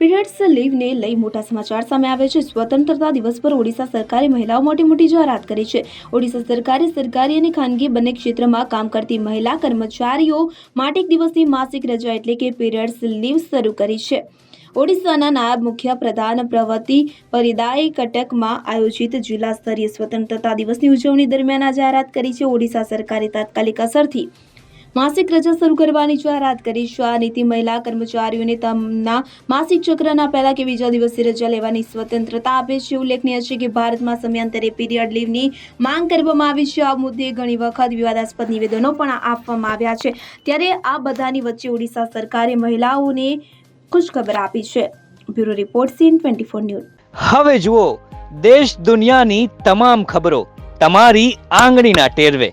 Periods લીવને લઈ મોટા સમાચાર સામે આવે છે. સ્વતંત્રતા દિવસ પર ઓડિશા સરકારે મહિલાઓ મોટી મોટી જાહેરાત કરી છે. ઓડિશા સરકારે સરકારી અને ખાનગી બંને ક્ષેત્રમાં કામ કરતી મહિલા કર્મચારીઓ માટે એક દિવસની માસિક રજા એટલે કે પીરિયડ્સ લીવ શરૂ કરી છે. ઓડિશાના નાયબ મુખ્ય પ્રધાન પ્રવૃત્તિ પરિદાય કટકમાં આયોજિત જિલ્લા સ્તરીય સ્વતંત્રતા દિવસની ઉજવણી દરમિયાન આ જાહેરાત કરી છે. ઓડિશા સરકારે તાત્કાલિક અસરથી માસિક રજા શરૂ કરવાની જાહેરાત કરી. છે આ નીતિ મહિલા કર્મચારીઓને તેમના માસિક ચક્રના પહેલા કે બીજા દિવસે રજા લેવાની સ્વતંત્રતા આપે છે. ઉલ્લેખનીય છે કે ભારતમાં સમયાંતરે પીરિયડ લીવની માંગ કરવામાં આવી છે. આ મુદ્દે ઘણી વખત વિવાદાસ્પદ નિવેદનો પણ આપવામાં આવ્યા છે. ત્યારે આ બધાની વચ્ચે ઓડિશા સરકારે મહિલાઓને ખુશખબર આપી છે. Bureau report CN twenty four news. હવે જુઓ, દેશ દુનિયાની તમામ ખબરો તમારી આંગળીના ટેરવે.